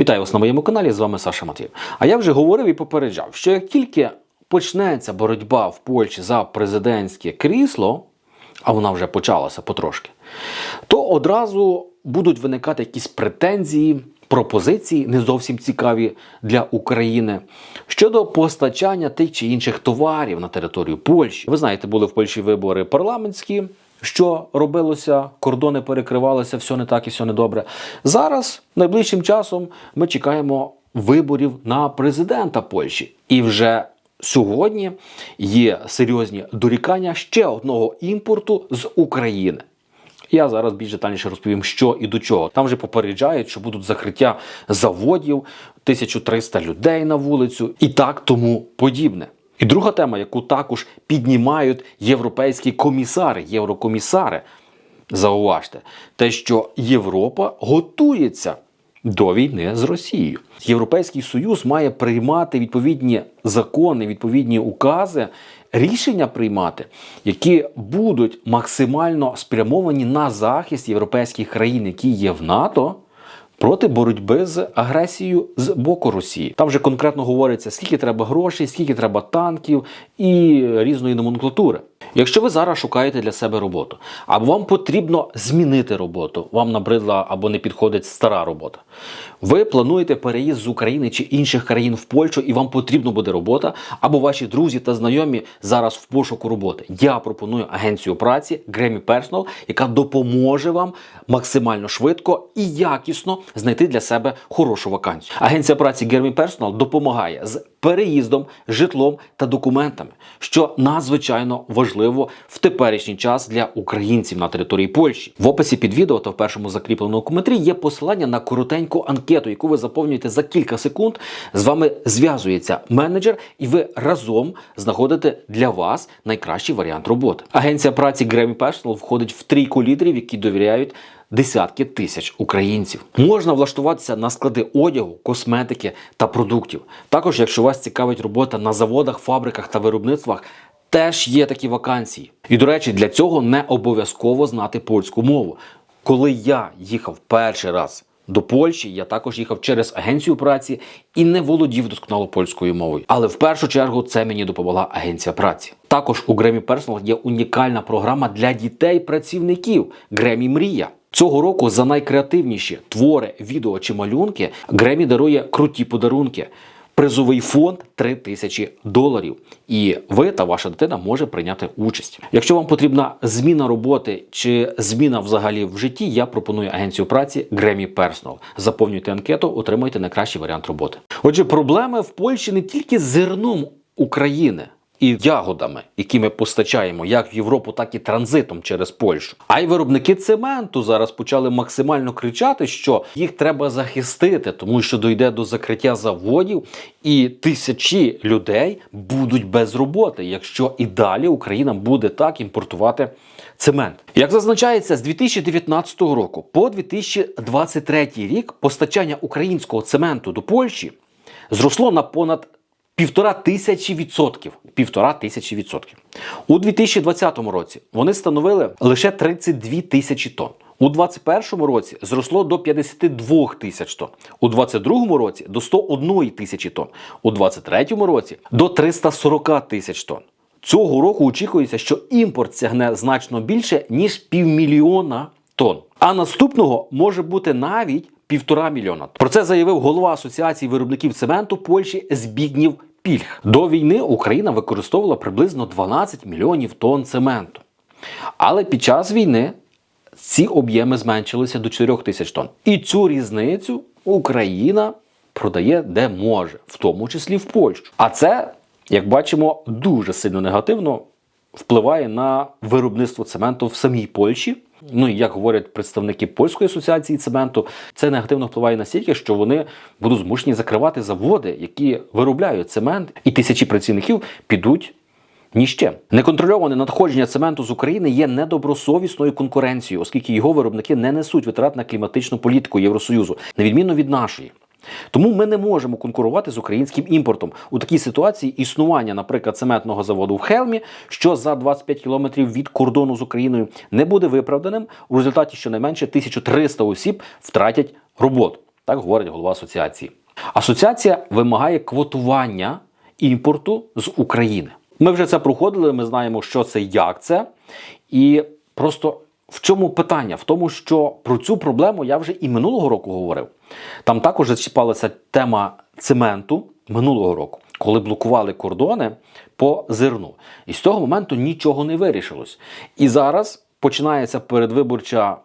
Вітаю вас на моєму каналі. З вами Саша Матвій. А я вже говорив і попереджав, що як тільки почнеться боротьба в Польщі за президентське крісло, а вона вже почалася потрошки, то одразу будуть виникати якісь претензії, пропозиції, не зовсім цікаві для України щодо постачання тих чи інших товарів на територію Польщі. Ви знаєте, були в Польщі вибори парламентські. Що робилося, кордони перекривалися, все не так і все не добре. Зараз, найближчим часом, ми чекаємо виборів на президента Польщі. І вже сьогодні є серйозні дорікання ще одного імпорту з України. Я зараз більш детальніше розповім, що і до чого. Там вже попереджають, що будуть закриття заводів, 1300 людей на вулицю і так тому подібне. І друга тема, яку також піднімають європейські комісари, єврокомісари, зауважте, те, що Європа готується до війни з Росією. Європейський Союз має приймати відповідні закони, відповідні укази, рішення приймати, які будуть максимально спрямовані на захист європейських країн, які є в НАТО. Проти боротьби з агресією з боку Росії. Там вже конкретно говориться, скільки треба грошей, скільки треба танків і різної номенклатури. Якщо ви зараз шукаєте для себе роботу, або вам потрібно змінити роботу, вам набридла або не підходить стара робота. Ви плануєте переїзд з України чи інших країн в Польщу, і вам потрібна буде робота, або ваші друзі та знайомі зараз в пошуку роботи. Я пропоную агенцію праці Grammy Personal, яка допоможе вам максимально швидко і якісно знайти для себе хорошу вакансію. Агенція праці Grammy Personal допомагає з переїздом, житлом та документами, що надзвичайно важливо в теперішній час для українців на території Польщі. В описі під відео та в першому закріпленому коментарі є посилання на коротеньку анкету, яку ви заповнюєте за кілька секунд. З вами зв'язується менеджер, і ви разом знаходите для вас найкращий варіант роботи. Агенція праці Grammy Personal входить в трійку лідерів, які довіряють десятки тисяч українців. Можна влаштуватися на склади одягу, косметики та продуктів. Також, якщо вас цікавить робота на заводах, фабриках та виробництвах. Теж є такі вакансії. І, до речі, для цього не обов'язково знати польську мову. Коли я їхав перший раз до Польщі, я також їхав через агенцію праці і не володів досконало польською мовою. Але в першу чергу це мені допомогла агенція праці. Також у Grammy Personal є унікальна програма для дітей-працівників Grammy Мрія. Цього року за найкреативніші твори, відео чи малюнки Гремі дарує круті подарунки. Призовий фонд 3 тисячі доларів, і ви та ваша дитина може прийняти участь. Якщо вам потрібна зміна роботи чи зміна взагалі в житті, я пропоную агенцію праці Grammy Personal. Заповнюйте анкету, отримуйте найкращий варіант роботи. Отже, проблеми в Польщі не тільки з зерном України. І ягодами, які ми постачаємо як в Європу, так і транзитом через Польщу. А й виробники цементу зараз почали максимально кричати, що їх треба захистити, тому що дойде до закриття заводів, і тисячі людей будуть без роботи, якщо і далі Україна буде так імпортувати цемент. Як зазначається, з 2019 року по 2023 рік постачання українського цементу до Польщі зросло на понад Півтора тисячі відсотків. Півтора тисячі відсотків. У 2020 році вони становили лише 32 тисячі тонн. У 2021 році зросло до 52 тисяч тонн. У 2022 році до 101 тисячі тонн. У 2023 році до 340 тисяч тонн. Цього року очікується, що імпорт сягне значно більше, ніж півмільйона тонн. А наступного може бути навіть півтора мільйона. Про це заявив голова Асоціації виробників цементу Польщі Збігнів Пільг. До війни Україна використовувала приблизно 12 мільйонів тонн цементу. Але під час війни ці об'єми зменшилися до 4 тисяч тонн. І цю різницю Україна продає де може, в тому числі в Польщу. А це, як бачимо, дуже сильно негативно впливає на виробництво цементу в самій Польщі. Ну і як говорять представники польської асоціації цементу, це негативно впливає настільки, що вони будуть змушені закривати заводи, які виробляють цемент, і тисячі працівників підуть. Ні з. Неконтрольоване надходження цементу з України є недобросовісною конкуренцією, оскільки його виробники не несуть витрат на кліматичну політику Євросоюзу, на відміну від нашої. Тому ми не можемо конкурувати з українським імпортом у такій ситуації існування, наприклад, цементного заводу в Хелмі, що за 25 кілометрів від кордону з Україною не буде виправданим. У результаті щонайменше 1300 осіб втратять роботу. Так говорить голова асоціації. Асоціація вимагає квотування імпорту з України. Ми вже це проходили, ми знаємо, що це, як це. І просто в чому питання? В тому, що про цю проблему я вже і минулого року говорив. Там також зачіпалася тема цементу минулого року, коли блокували кордони по зерну. І з того моменту нічого не вирішилось. І зараз починається передвиборча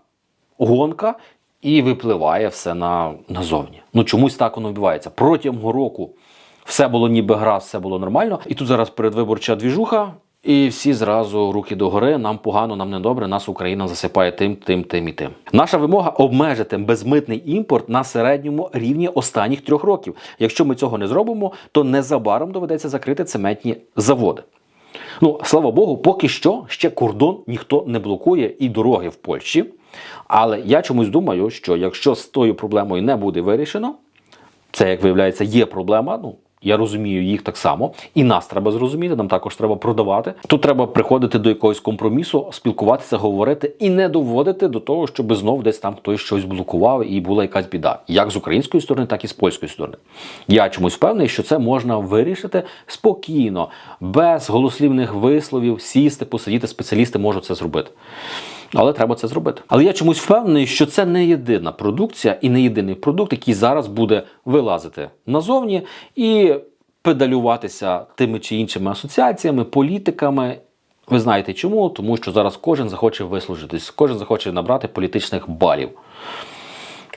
гонка і випливає все на, назовні. Ну чомусь так воно відбувається. Протягом року все було ніби гра, все було нормально. І тут зараз передвиборча двіжуха, і всі зразу руки догори. Нам погано, нам недобре. Нас Україна засипає тим, тим, тим і тим. Наша вимога обмежити безмитний імпорт на середньому рівні останніх трьох років. Якщо ми цього не зробимо, то незабаром доведеться закрити цементні заводи. Ну, слава Богу, поки що ще кордон ніхто не блокує і дороги в Польщі. Але я чомусь думаю, що якщо з тою проблемою не буде вирішено, це, як виявляється, є проблема. Ну, я розумію їх так само, і нас треба зрозуміти, нам також треба продавати. Тут треба приходити до якогось компромісу, спілкуватися, говорити і не доводити до того, щоб знов десь там хтось щось блокував і була якась біда, як з української сторони, так і з польської сторони. Я чомусь впевнений, що це можна вирішити спокійно, без голослівних висловів, сісти, посидіти. Спеціалісти можуть це зробити. Але треба це зробити. Але я чомусь впевнений, що це не єдина продукція і не єдиний продукт, який зараз буде вилазити назовні і педалюватися тими чи іншими асоціаціями, політиками. Ви знаєте чому? Тому що зараз кожен захоче вислужитись, кожен захоче набрати політичних балів.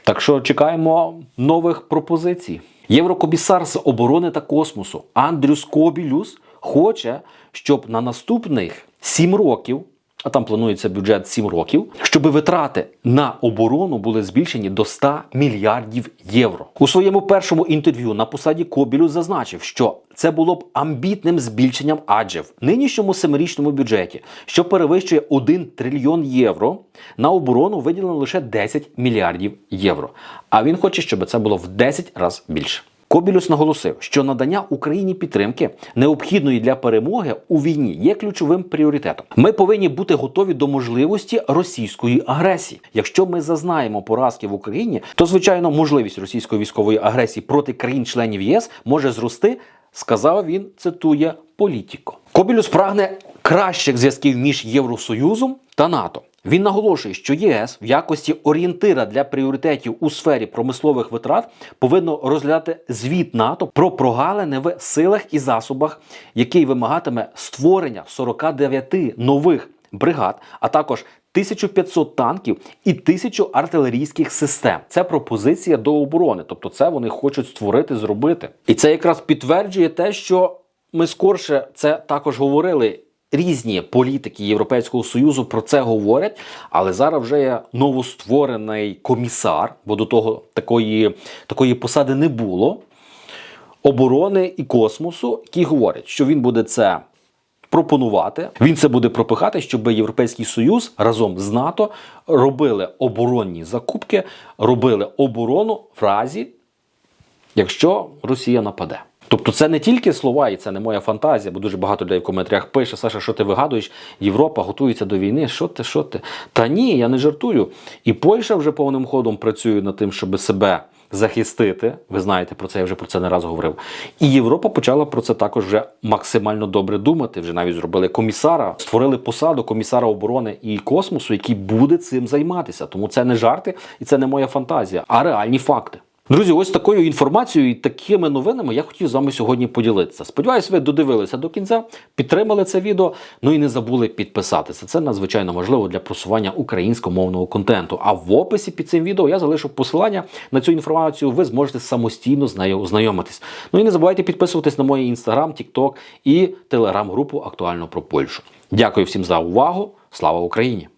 Так що чекаємо нових пропозицій. Єврокомісар з оборони та космосу Андрюс Кобілюс хоче, щоб на наступних 7 років, а там планується бюджет 7 років, щоб витрати на оборону були збільшені до 100 мільярдів євро. У своєму першому інтерв'ю на посаді Кобілюс зазначив, що це було б амбітним збільшенням, адже в нинішньому семирічному бюджеті, що перевищує 1 трильйон євро, на оборону виділено лише 10 мільярдів євро. А він хоче, щоб це було в 10 разів більше. Кобілюс наголосив, що надання Україні підтримки, необхідної для перемоги у війні, є ключовим пріоритетом. Ми повинні бути готові до можливості російської агресії. Якщо ми зазнаємо поразки в Україні, то звичайно можливість російської військової агресії проти країн-членів ЄС може зрости. Сказав він, цитує Політіко. Кобілюс прагне кращих зв'язків між Євросоюзом та НАТО. Він наголошує, що ЄС в якості орієнтира для пріоритетів у сфері промислових витрат повинно розглядати звіт НАТО про прогалини в силах і засобах, який вимагатиме створення 49 нових бригад, а також 1500 танків і 1000 артилерійських систем. Це пропозиція до оборони, тобто це вони хочуть створити, зробити. І це якраз підтверджує те, що ми скорше це також говорили. Різні політики Європейського союзу про це говорять, але зараз вже є новостворений комісар, бо до того такої, такої посади не було оборони і космосу, які говорять, що він буде це пропонувати. Він це буде пропихати, щоб Європейський Союз разом з НАТО робили оборонні закупки, робили оборону в разі, якщо Росія нападе. Тобто це не тільки слова, і це не моя фантазія, бо дуже багато людей в коментарях пише, Саша, що ти вигадуєш? Європа готується до війни. Що ти, що ти? Та ні, я не жартую. І Польща вже повним ходом працює над тим, щоб себе захистити. Ви знаєте про це, я вже про це не раз говорив. І Європа почала про це також вже максимально добре думати. Вже навіть зробили комісара, створили посаду комісара оборони і космосу, який буде цим займатися. Тому це не жарти і це не моя фантазія, а реальні факти. Друзі, ось такою інформацією і такими новинами я хотів з вами сьогодні поділитися. Сподіваюсь, ви додивилися до кінця, підтримали це відео, ну і не забули підписатися. Це надзвичайно важливо для просування українськомовного контенту. А в описі під цим відео я залишу посилання на цю інформацію. Ви зможете самостійно з нею ознайомитись. Ну і не забувайте підписуватись на мої інстаграм, тікток і телеграм-групу актуально про Польщу. Дякую всім за увагу. Слава Україні!